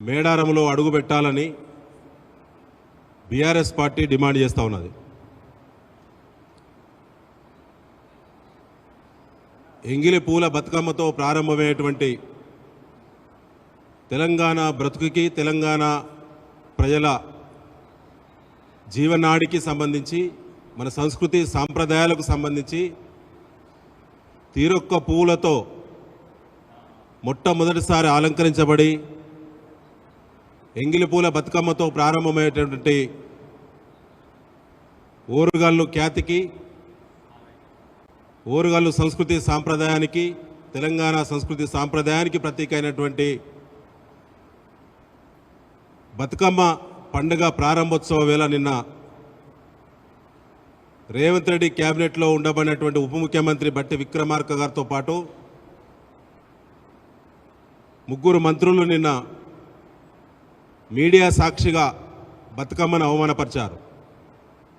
మేడారంలో అడుగు పెట్టాలని బీఆర్ఎస్ పార్టీ డిమాండ్ చేస్తూ ఉన్నది. ఎంగిలి పూల బతుకమ్మతో ప్రారంభమయ్యేటువంటి తెలంగాణ బ్రతుకుకి తెలంగాణ ప్రజల జీవనాడికి సంబంధించి మన సంస్కృతి సాంప్రదాయాలకు సంబంధించి తీరొక్క పూలతో మొట్టమొదటిసారి అలంకరించబడి ఎంగిలి పూల బతుకమ్మతో ప్రారంభమయ్యేటటువంటి ఓరుగాళ్ళు ఖ్యాతికి ఓరుగాళ్ళు సంస్కృతి సాంప్రదాయానికి తెలంగాణ సంస్కృతి సాంప్రదాయానికి ప్రతీక అయినటువంటి బతుకమ్మ పండుగ ప్రారంభోత్సవ వేళ నిన్న రేవంత్ రెడ్డి క్యాబినెట్లో ఉండబడినటువంటి ఉప ముఖ్యమంత్రి బట్టి విక్రమార్క గారితో పాటు ముగ్గురు మంత్రులు నిన్న మీడియా సాక్షిగా బతుకమ్మను అవమానపరిచారు.